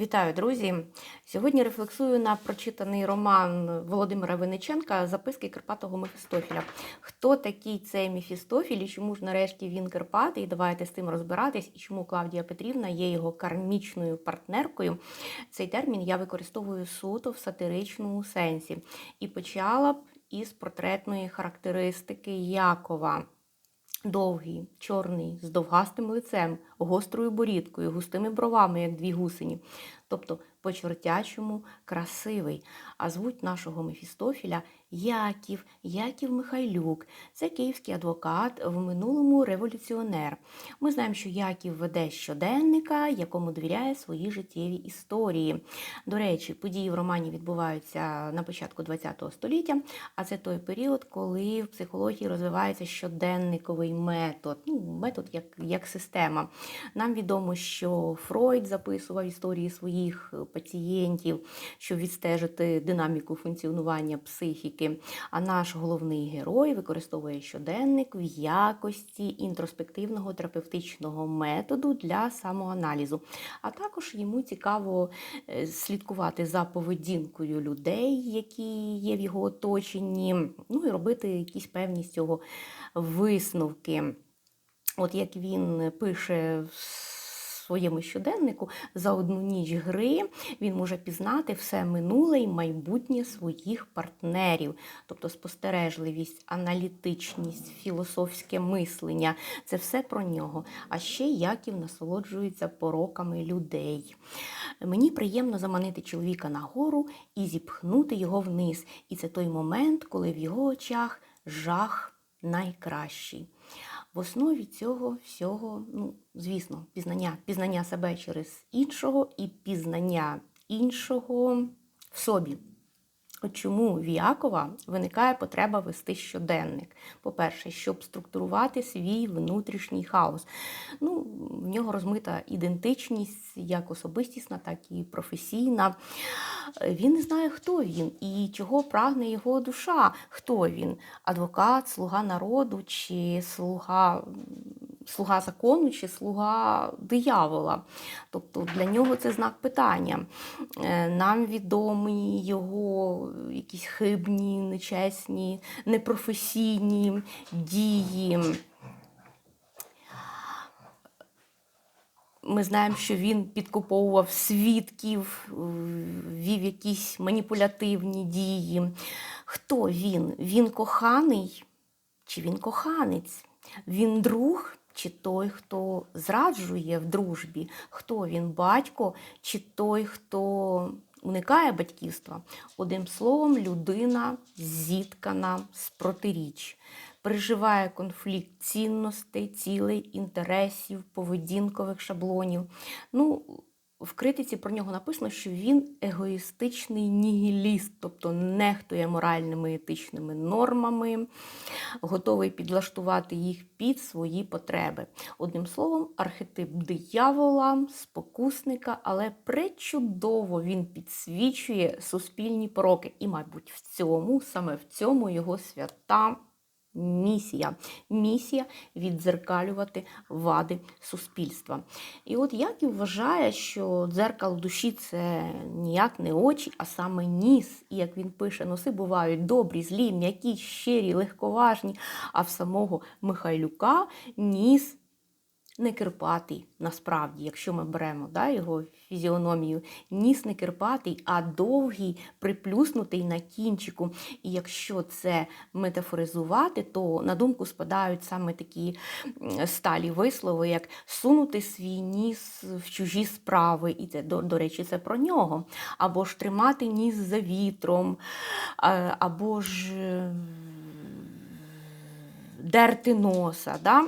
Вітаю, друзі! Сьогодні рефлексую на прочитаний роман Володимира Винниченка Записки Карпатого Мефістофіля. Хто такий цей Мефістофіль і чому ж нарешті він Карпатий? Давайте з тим розбиратись, і чому Клавдія Петрівна є його кармічною партнеркою. Цей термін я використовую суто в сатиричному сенсі. І почала б із портретної характеристики Якова. Довгий, чорний, з довгастим лицем, гострою борідкою, густими бровами, як дві гусені. Тобто по-чортячому красивий. А звуть нашого Мефістофіля Яків, Яків Михайлюк. Це київський адвокат, в минулому революціонер. Ми знаємо, що Яків веде щоденника, якому довіряє свої життєві історії. До речі, події в романі відбуваються на початку ХХ століття, а це той період, коли в психології розвивається щоденниковий метод, ну, метод як, як система. Нам відомо, що Фройд записував історії своїх пацієнтів, щоб відстежити динаміку функціонування психіки. А наш головний герой використовує щоденник в якості інтроспективного терапевтичного методу для самоаналізу. А також йому цікаво е, слідкувати за поведінкою людей, які є в його оточенні, ну і робити якісь певні з цього висновки. От як він пише в своєму щоденнику за одну ніч гри він може пізнати все минуле і майбутнє своїх партнерів, тобто спостережливість, аналітичність, філософське мислення це все про нього. А ще Яків насолоджується пороками людей. Мені приємно заманити чоловіка нагору і зіпхнути його вниз. І це той момент, коли в його очах жах найкращий. В основі цього всього, ну, звісно, пізнання, пізнання себе через іншого і пізнання іншого в собі. Чому в Якова виникає потреба вести щоденник? По-перше, щоб структурувати свій внутрішній хаос. Ну, В нього розмита ідентичність як особистісна, так і професійна. Він не знає, хто він і чого прагне його душа. Хто він? Адвокат, слуга народу чи слуга слуга закону чи слуга диявола. Тобто для нього це знак питання. Е, нам відомі його якісь хибні, нечесні, непрофесійні дії. Ми знаємо, що він підкуповував свідків, вів якісь маніпулятивні дії. Хто він? Він коханий чи він коханець? Він друг чи той, хто зраджує в дружбі? Хто він батько, чи той, хто уникає батьківства? Одним словом, людина зіткана з протиріч переживає конфлікт цінностей, цілей, інтересів, поведінкових шаблонів. Ну, в критиці про нього написано, що він егоїстичний нігіліст, тобто нехтує моральними етичними нормами, готовий підлаштувати їх під свої потреби. Одним словом, архетип диявола, спокусника, але пречудово він підсвічує суспільні пороки. І, мабуть, в цьому, саме в цьому його свята. Місія. Місія віддзеркалювати вади суспільства. І от Яків вважає, що дзеркало душі це ніяк не очі, а саме ніс. І як він пише, носи бувають добрі, злі, м'які, щирі, легковажні. А в самого Михайлюка ніс не кирпатий, насправді, якщо ми беремо да, його фізіономію, ніс не кирпатий, а довгий, приплюснутий на кінчику. І якщо це метафоризувати, то на думку спадають саме такі сталі вислови, як сунути свій ніс в чужі справи, і це, до, до речі, це про нього. Або ж тримати ніс за вітром, або ж дерти носа. Да?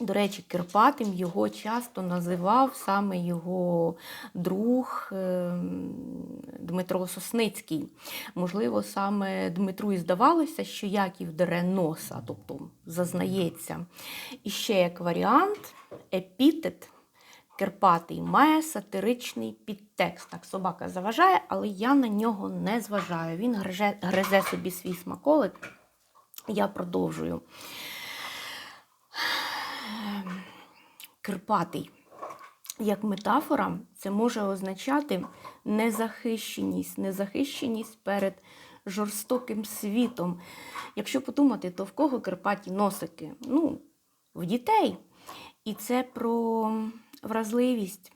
До речі, Кирпатим його часто називав саме його друг ем, Дмитро Сосницький. Можливо, саме Дмитру і здавалося, що Яків дере носа, тобто зазнається. І ще як варіант, епітет Кирпатий має сатиричний підтекст. Так, собака заважає, але я на нього не зважаю. Він гризе, гризе собі свій смаколик. Я продовжую. Кирпатий. як метафора, це може означати незахищеність, незахищеність перед жорстоким світом. Якщо подумати, то в кого Карпаті носики? Ну, в дітей. І це про вразливість,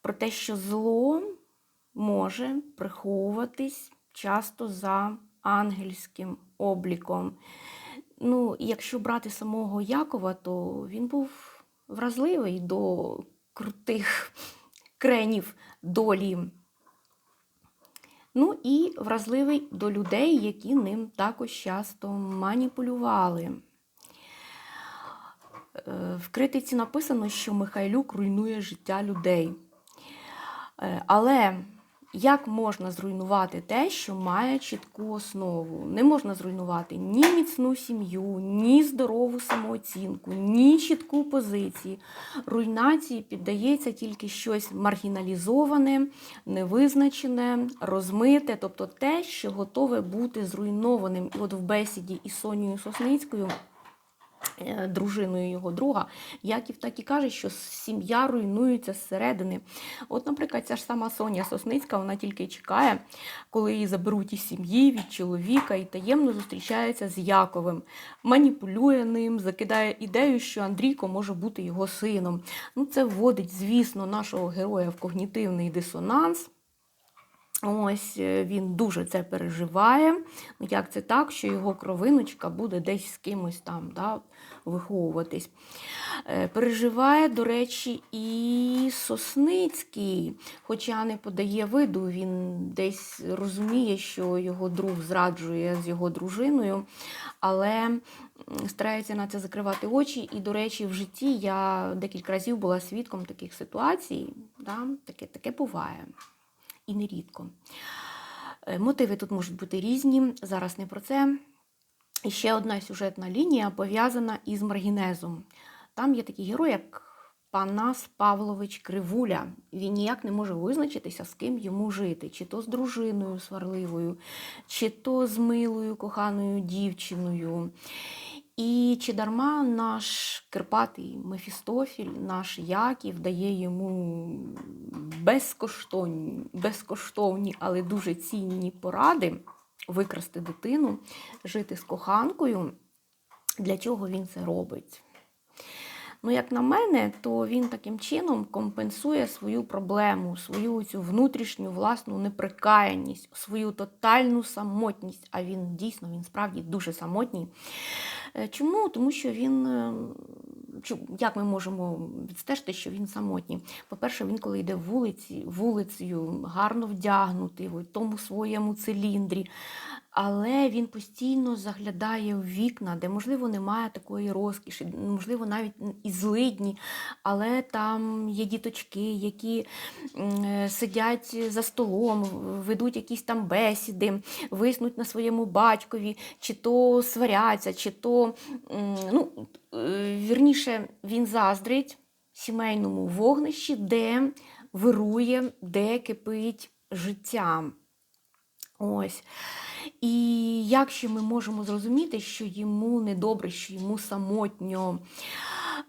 про те, що зло може приховуватись часто за ангельським обліком. Ну, якщо брати самого Якова, то він був вразливий до крутих кренів долі. Ну і вразливий до людей, які ним також часто маніпулювали. Е, В критиці написано, що Михайлюк руйнує життя людей. Е, Але як можна зруйнувати те, що має чітку основу? Не можна зруйнувати ні міцну сім'ю, ні здорову самооцінку, ні чітку позицію. Руйнації піддається тільки щось маргіналізоване, невизначене, розмите, тобто те, що готове бути зруйнованим. І от в бесіді із Сонією Сосницькою. Е, Дружиною його друга, Яків так і каже, що сім'я руйнується зсередини. От, наприклад, ця ж сама Соня Сосницька, вона тільки чекає, коли її заберуть із сім'ї від чоловіка і таємно зустрічається з Яковим, маніпулює ним, закидає ідею, що Андрійко може бути його сином. Ну, це вводить, звісно, нашого героя в когнітивний дисонанс. Ось е, він дуже це переживає. Ну, Як це так, що його кровиночка буде десь з кимось там да, виховуватись. Е, Переживає, до речі, і Сосницький, хоча не подає виду, він десь розуміє, що його друг зраджує з його дружиною, але старається на це закривати очі. І, до речі, в житті я декілька разів була свідком таких ситуацій. Да? Таке, таке буває і нерідко. Е, Мотиви тут можуть бути різні, зараз не про це. І ще одна сюжетна лінія пов'язана із маргінезом. Там є такий герой, як Панас Павлович Кривуля. Він ніяк не може визначитися, з ким йому жити, чи то з дружиною сварливою, чи то з милою коханою дівчиною. І чи дарма наш Карпатий Мефістофіль, наш Яків дає йому безкоштовні, безкоштовні, але дуже цінні поради викрасти дитину, жити з коханкою. Для чого він це робить? Ну, як на мене, то він таким чином компенсує свою проблему, свою цю внутрішню власну неприкаяність, свою тотальну самотність. А він дійсно, він справді дуже самотній. Е, Чому? Тому що він. Як ми можемо відстежити, що він самотній? По-перше, він, коли йде вулиці, вулицею, гарно вдягнутий, в тому своєму циліндрі, але він постійно заглядає в вікна, де, можливо, немає такої розкіші, можливо, навіть і злидні, але там є діточки, які е, сидять за столом, ведуть якісь там бесіди, виснуть на своєму батькові, чи то сваряться, чи то ну, е, вірніше він заздрить сімейному вогнищі, де вирує, де кипить життя. Ось. І як ще ми можемо зрозуміти, що йому недобре, що йому самотньо,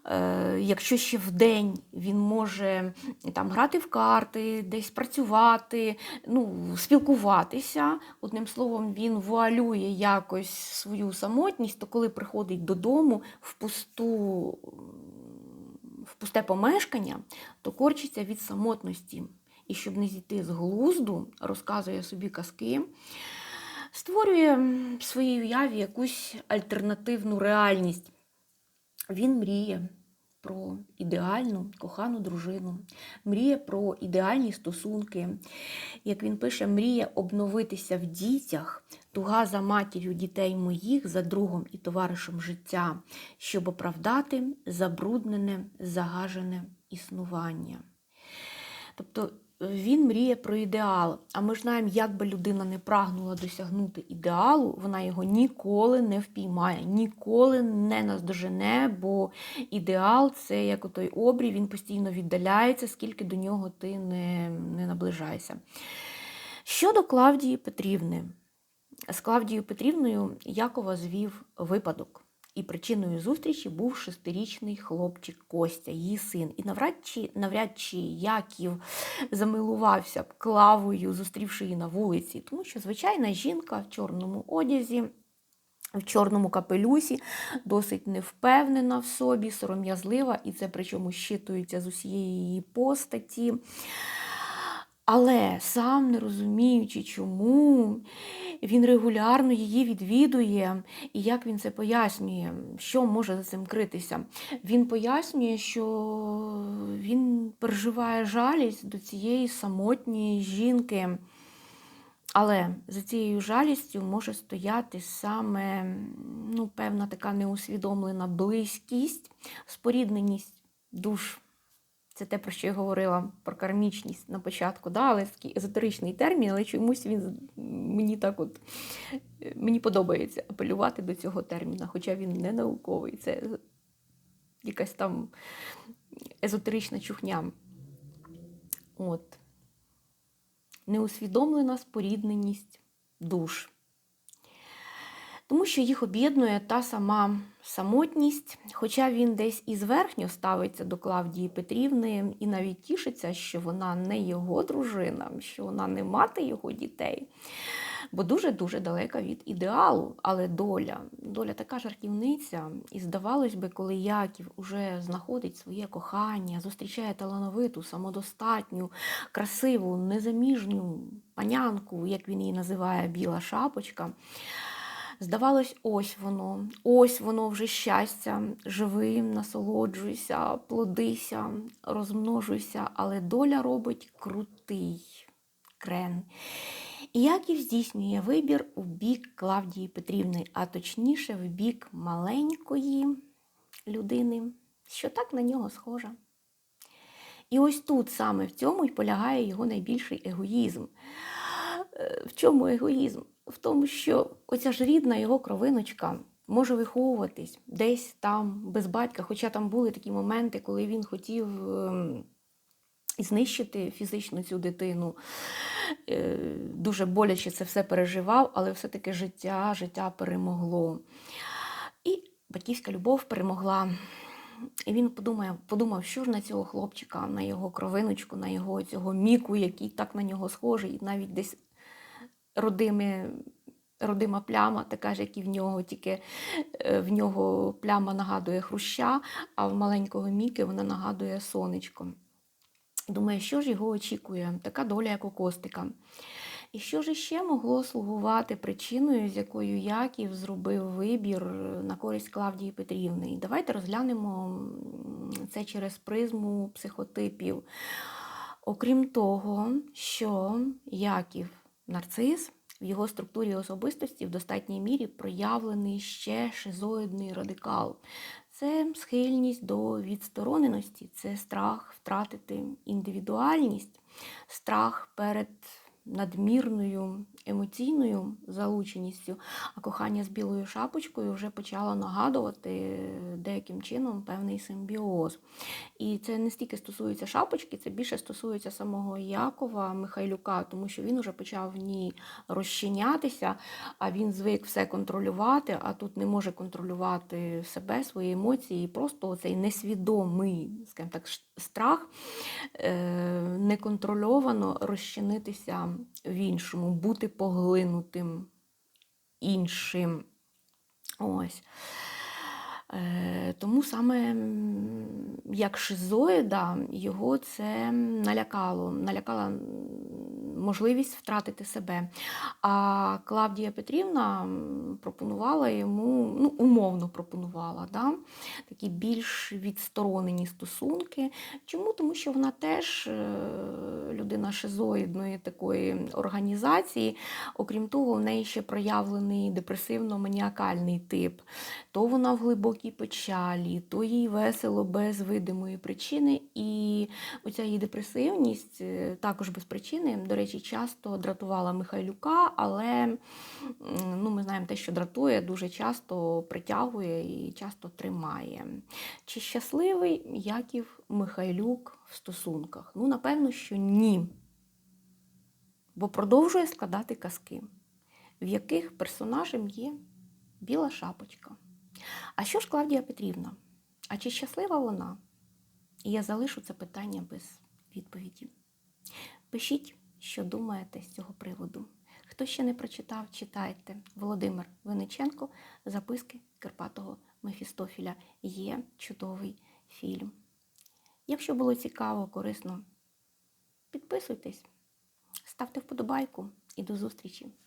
е, якщо ще вдень він може там грати в карти, десь працювати, ну, спілкуватися, одним словом, він вуалює якось свою самотність, то коли приходить додому в пусту. В пусте помешкання, то корчиться від самотності. І щоб не зійти з глузду, розказує собі казки, створює в своїй уяві якусь альтернативну реальність. Він мріє про ідеальну кохану дружину, мріє про ідеальні стосунки. Як він пише, мріє обновитися в дітях, туга за матір'ю дітей моїх, за другом і товаришем життя, щоб оправдати забруднене, загажене існування. Тобто він мріє про ідеал. А ми ж знаємо, як би людина не прагнула досягнути ідеалу, вона його ніколи не впіймає, ніколи не наздожене, бо ідеал це як той обрій, він постійно віддаляється, скільки до нього ти не, не наближаєшся. Щодо Клавдії Петрівни, з Клавдією Петрівною Якова звів випадок. І причиною зустрічі був шестирічний хлопчик Костя, її син. І навряд чи, навряд чи Яків замилувався б клавою, зустрівши її на вулиці, тому що звичайна жінка в чорному одязі. В чорному капелюсі, досить невпевнена в собі, сором'язлива, і це причому щитується з усієї її постаті. Але сам не розуміючи, чому він регулярно її відвідує, і як він це пояснює, що може за цим критися. Він пояснює, що він переживає жалість до цієї самотньої жінки. Але за цією жалістю може стояти саме ну, певна така неусвідомлена близькість, спорідненість душ. Це те, про що я говорила про кармічність на початку, да? але такий езотеричний термін, але чомусь він мені так от мені подобається апелювати до цього терміна, хоча він не науковий. Це якась там езотерична чухня. От. Неусвідомлена спорідненість душ. Тому що їх об'єднує та сама самотність, хоча він десь і зверхньо ставиться до Клавдії Петрівни і навіть тішиться, що вона не його дружина, що вона не мати його дітей, бо дуже-дуже далека від ідеалу. Але доля, доля така жартівниця, і здавалось би, коли Яків уже знаходить своє кохання, зустрічає талановиту, самодостатню, красиву, незаміжню панянку, як він її називає, біла шапочка. Здавалось, ось воно, ось воно вже щастя, живим, насолоджуйся, плодися, розмножуйся, але доля робить крутий крен. І Яків здійснює вибір у бік Клавдії Петрівни, а точніше, в бік маленької людини, що так на нього схожа. І ось тут саме в цьому й полягає його найбільший егоїзм. Е, В чому егоїзм? В тому, що оця ж рідна його кровиночка може виховуватись десь там без батька. Хоча там були такі моменти, коли він хотів ем, знищити фізично цю дитину. Е, Дуже боляче це все переживав, але все-таки життя, життя перемогло. І батьківська любов перемогла. І він подумав, подумав, що ж на цього хлопчика, на його кровиночку, на його цього міку, який так на нього схожий, і навіть десь родими, родима пляма, така ж, як і в нього, тільки е, в нього пляма нагадує хруща, а в маленького Міки вона нагадує сонечко. Думаю, що ж його очікує? Така доля, як у Костика. І що ж іще могло слугувати причиною, з якою Яків зробив вибір на користь Клавдії Петрівни? І давайте розглянемо це через призму психотипів. Окрім того, що Яків нарцис в його структурі особистості в достатній мірі проявлений ще шизоїдний радикал. Це схильність до відстороненості, це страх втратити індивідуальність, страх перед надмірною емоційною залученістю, а кохання з білою шапочкою вже почало нагадувати деяким чином певний симбіоз. І це не стільки стосується шапочки, це більше стосується самого Якова Михайлюка, тому що він вже почав в ній розчинятися, а він звик все контролювати, а тут не може контролювати себе, свої емоції, і просто цей несвідомий, скажімо так, страх е, неконтрольовано розчинитися в іншому, бути поглинутим іншим. Ось. Е, Тому саме як шизоїда його це налякало, налякала можливість втратити себе. А Клавдія Петрівна пропонувала йому, ну, умовно пропонувала, да, такі більш відсторонені стосунки. Чому? Тому що вона теж е, людина шизоїдної такої організації, окрім того, в неї ще проявлений депресивно-маніакальний тип. То вона в глибокій печалі, то їй весело без видимої причини. І оця її депресивність е, також без причини, до речі, часто дратувала Михайлюка, але ну, ми знаємо те, що дратує, дуже часто притягує і часто тримає. Чи щасливий Яків Михайлюк в стосунках? Ну, напевно, що ні. Бо продовжує складати казки, в яких персонажем є біла шапочка. А що ж Клавдія Петрівна? А чи щаслива вона? І я залишу це питання без відповіді. Пишіть, що думаєте з цього приводу. Хто ще не прочитав, читайте. Володимир Винниченко, записки Карпатого Мефістофіля. Є чудовий фільм. Якщо було цікаво, корисно, підписуйтесь, ставте вподобайку і до зустрічі!